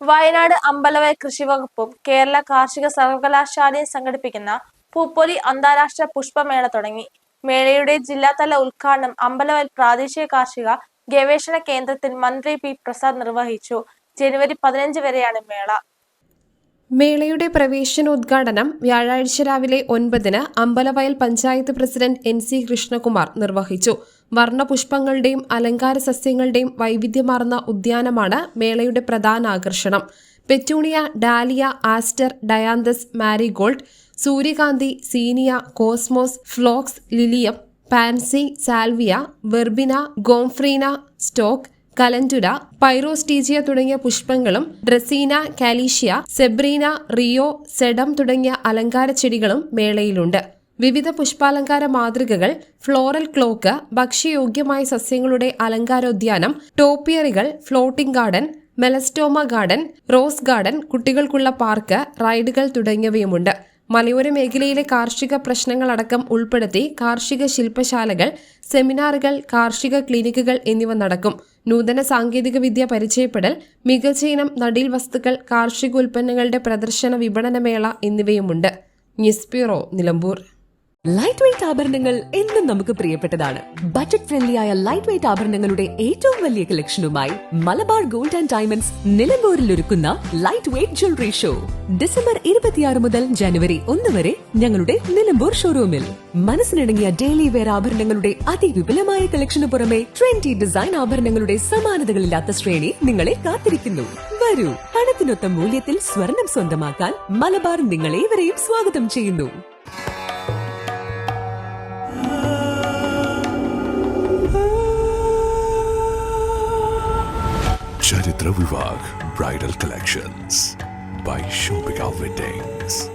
വയനാട് അമ്പലവയൽ കൃഷിവകുപ്പും കേരള കാർഷിക സർവകലാശാലയും സംഘടിപ്പിക്കുന്ന പൂപ്പൊലി അന്താരാഷ്ട്ര പുഷ്പമേള തുടങ്ങി. മേളയുടെ ജില്ലാതല ഉദ്ഘാടനം അമ്പലവയൽ പ്രാദേശിക കാർഷിക ഗവേഷണ കേന്ദ്രത്തിൽ മന്ത്രി പി പ്രസാദ് നിർവഹിച്ചു. ജനുവരി പതിനഞ്ച് വരെയാണ് മേള. മേളയുടെ പ്രവേശനോദ്ഘാടനം വ്യാഴാഴ്ച രാവിലെ ഒൻപതിന് Ambalavayal panchayat president N C Krishnakumar നിർവഹിച്ചു. വർണപുഷ്പങ്ങളുടെയും അലങ്കാര സസ്യങ്ങളുടെയും വൈവിധ്യമാർന്ന ഉദ്യാനമാണ് മേളയുടെ പ്രധാന ആകർഷണം. Petunia dahlia aster dianthus marigold സൂര്യകാന്തി zinnia cosmos phlox lilium pansy salvia verbena gomphrena stock calendula pyrostegia തുടങ്ങിയ പുഷ്പങ്ങളും dracaena callisia zebrina rhoeo sedum തുടങ്ങിയ അലങ്കാര ചെടികളും മേളയിലുണ്ട്. വിവിധ പുഷ്പാലങ്കാര മാതൃകകൾ ഫ്ലോറൽ ക്ലോക്ക് ഭക്ഷ്യയോഗ്യമായ സസ്യങ്ങളുടെ അലങ്കാരോദ്യാനം ടോപ്പിയറികൾ floating garden melastoma garden rose garden കുട്ടികൾക്കുള്ള പാർക്ക് റൈഡുകൾ തുടങ്ങിയവയുമുണ്ട്. മലയോര മേഖലയിലെ കാർഷിക പ്രശ്നങ്ങളടക്കം ഉൾപ്പെടുത്തി കാർഷിക ശില്പശാലകൾ സെമിനാറുകൾ കാർഷിക ക്ലിനിക്കുകൾ എന്നിവ നടക്കും. നൂതന സാങ്കേതിക വിദ്യ പരിചയപ്പെടൽ മികച്ച ഇനം നടീൽ വസ്തുക്കൾ കാർഷിക ഉൽപ്പന്നങ്ങളുടെ പ്രദർശന വിപണനമേള എന്നിവയുമുണ്ട്. News bureau Nilambur. Light weight ആഭരണങ്ങൾ എന്നും നമുക്ക് പ്രിയപ്പെട്ടതാണ്. ബജറ്റ് ഫ്രണ്ട്ലി ആയ ലൈറ്റ് വെയിറ്റ് ആഭരണങ്ങളുടെ ഏറ്റവും വലിയ കളക്ഷനുമായി മലബാർ ഗോൾഡ് ആൻഡ് ഡയമണ്ട്സ് നിലമ്പൂരിൽ ഒരുക്കുന്ന light weight jewellery show December ഇരുപത്തിയാറ് മുതൽ ജനുവരി ഒന്ന് വരെ ഞങ്ങളുടെ നിലമ്പൂർ ഷോറൂമിൽ മനസ്സിനിണങ്ങിയ ഡെയിലി വെയർ ആഭരണങ്ങളുടെ അതിവിപുലമായ കളക്ഷന് പുറമെ ട്വന്റി ഡിസൈൻ ആഭരണങ്ങളുടെ സമാനതകളില്ലാത്ത ശ്രേണി നിങ്ങളെ കാത്തിരിക്കുന്നു. വരൂ പണത്തിനൊത്ത മൂല്യത്തിൽ സ്വർണം സ്വന്തമാക്കാൻ മലബാർ നിങ്ങളേവരെയും സ്വാഗതം ചെയ്യുന്നു. Charitra Vivag Bridal Collections by Shobika Weddings.